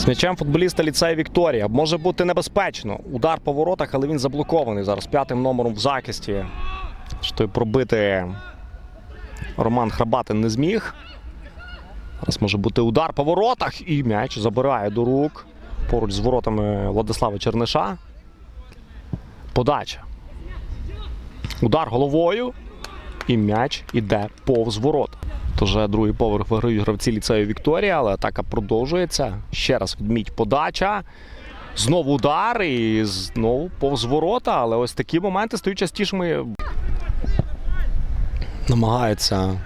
З м'ячем футболіста ліцею Вікторія. Може бути небезпечно. Удар по воротах, але він заблокований зараз п'ятим номером в захисті. Що пробити Роман Храбатин не зміг. Зараз може бути удар по воротах і м'яч забирає до рук поруч з воротами Владислава Черниша. Подача. Удар головою. І м'яч іде повз ворот. Тож другий поверх виграють гравці ліцею Вікторія, але атака продовжується. Ще раз відміть подача. Знову удар і знову повз ворота. Але ось такі моменти стають частішими. Намагається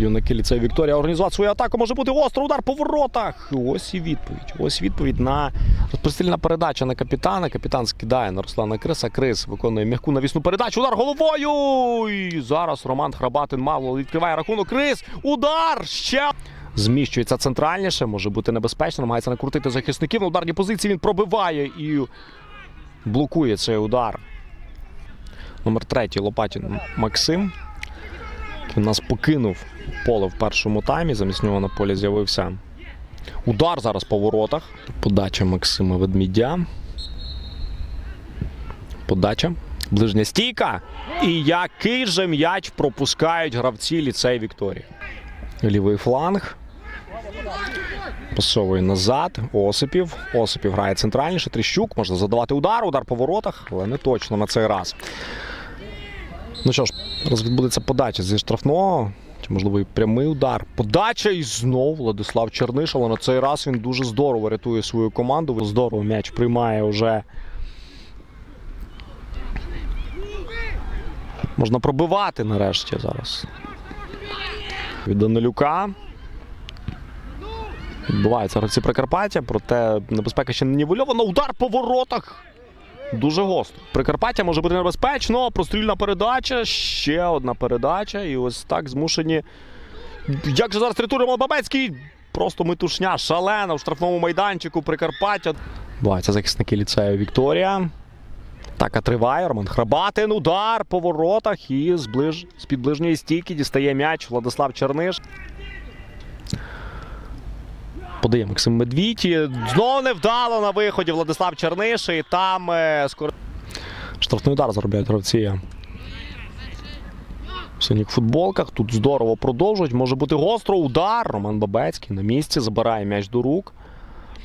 юнаки ліцею Вікторія організувати свою атаку. Може бути гострий удар по воротах. Ось і відповідь. Ось відповідь на розпостільна передача на капітана. Капітан скидає на Руслана Криса. Крис виконує м'яку навісну передачу. Удар головою. І зараз Роман Храбатин мало відкриває рахунок. Крис. Удар! Ще. Зміщується центральніше, може бути небезпечно, намагається накрутити захисників. На ударній позиції він пробиває і блокує цей удар. Номер третій Лопатін Максим. У нас покинув поле в першому таймі. Замість нього на полі з'явився удар зараз по воротах. Подача Максима Ведмідя. Подача. Ближня стійка. І який же м'яч пропускають гравці ліцей Вікторії. Лівий фланг. Пасовує назад. Осипів. Осипів грає центральніше. Тріщук. Можна задавати удар. Удар по воротах, але не точно на цей раз. Ну що ж, зараз відбудеться подача зі штрафного. Чи можливо і прямий удар. Подача і знов Владислав Черниш, але на цей раз він дуже здорово рятує свою команду. Здорово м'яч приймає вже. Можна пробивати нарешті зараз. Від Данилюка. Відбуваються гравці Прикарпаття, проте небезпека ще не нівельована. Удар по воротах. Дуже гостро. Прикарпаття може бути небезпечно. Прострільна передача. Ще одна передача. І ось так змушені. Як же зараз рятує Бабецький? Просто метушня шалена в штрафному майданчику Прикарпаття. Буваються захисники ліцею Вікторія. Атака триває. Роман Храбатин. Удар по воротах. І з, ближ... з під ближньої стійки дістає м'яч Владислав Черниш. Подає Максим Медвідь. Знову невдало на виході Владислав Черниший. Там е, скоро. Штрафний удар заробляють гравці. В синіх футболках. Тут здорово продовжують. Може бути гостро удар. Роман Бабецький на місці забирає м'яч до рук.